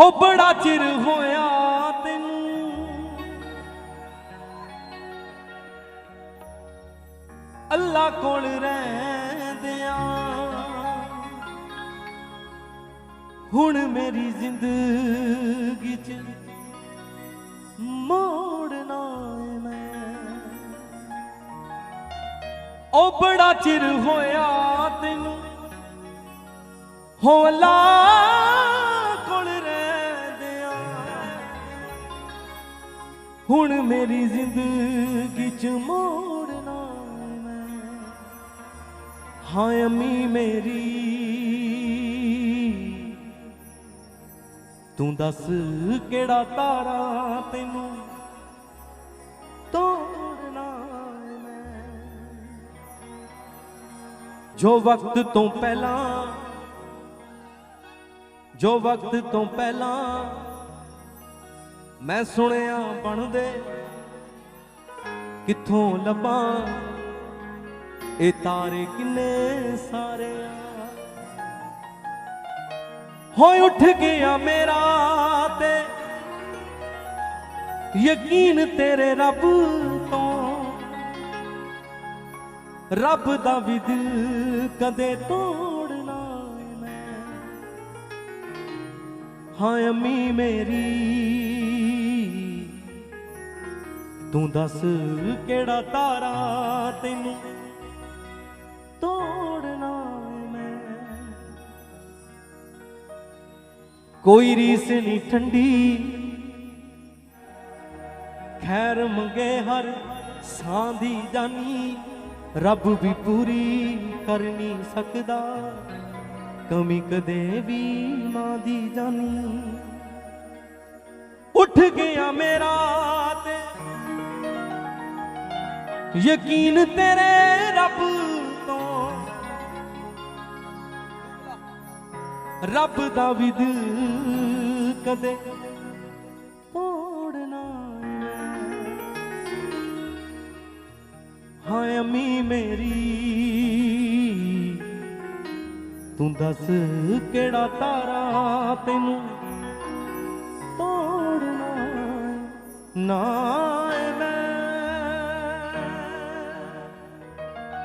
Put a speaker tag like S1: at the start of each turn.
S1: ਹੋ ਬੜਾ ਚਿਰ ਹੋਇਆ ਤੈਨੂੰ। ਅੱਲਾ ਕੋਲ ਰਹਿੰਦਿਆਂ ਹੁਣ ਮੇਰੀ ਜ਼ਿੰਦਗੀ ਚ ਮੋੜਨਾ ਏ ਮੈਂ। ਉਹ ਬੜਾ ਚਿਰ ਹੋਇਆ ਤੈਨੂੰ। ਹੋ ਅੱਲਾ ਹੁਣ ਮੇਰੀ ਜ਼ਿੰਦਗੀ ਚ ਮੋੜਨਾ ਮੈਂ ਹਾਂ ਅੰਮੀ ਮੇਰੀ, ਤੂੰ ਦੱਸ ਕਿਹੜਾ ਤਾਰਾ ਤੈਨੂੰ ਤੋੜਨਾ ਮੈਂ ਜੋ ਵਕਤ ਤੋਂ ਪਹਿਲਾਂ, ਜੋ ਵਕਤ ਤੋਂ ਪਹਿਲਾਂ ਮੈਂ ਸੁਣਿਆ ਬਣਦੇ ਕਿੱਥੋਂ ਲੱਭਾਂ? ਇਹ ਤਾਰੇ ਕਿੰਨੇ ਸਾਰੇ ਹੋਏ ਉੱਠ ਗਿਆ ਮੇਰਾ ਤੇ ਯਕੀਨ ਤੇਰੇ ਰੱਬ ਤੋਂ। ਰੱਬ ਦਾ ਵੀ ਦਿਲ ਕਦੇ ਤੋੜਨਾ ਮੈਂ। ਹਾਂ, ਅੰਮੀ ਮੇਰੀ ਤੂੰ ਦੱਸ ਕਿਹੜਾ ਤਾਰਾ ਤੈਨੂੰ ਤੋੜਨਾ ਮੈਂ? ਕੋਈ ਰੀਸ ਨਹੀਂ ਠੰਡੀ। ਖੈਰ ਮੰਗੇ ਹਰ ਸਾਂ ਦੀ ਜਾਨੀ। ਰੱਬ ਵੀ ਪੂਰੀ ਕਰ ਨਹੀਂ ਸਕਦਾ। ਕਮੀ ਕਦੇ ਵੀ ਮਾਂ ਦੀ ਜਾਨੀ। ਉੱਠ ਗਿਆ ਮੇਰਾ ਯਕੀਨ ਤੇਰੇ ਰੱਬ ਤੋਂ ਰੱਬ ਦਾ ਵੀ ਦਿਲ ਕਦੇ ਤੋੜਨਾ ਏ। ਹਾਂ ਅੰਮੀ ਮੇਰੀ, ਤੂੰ ਦੱਸ ਕਿਹੜਾ ਤਾਰਾ ਤੈਨੂੰ ਤੋੜਨਾ ਏ। ਨਾ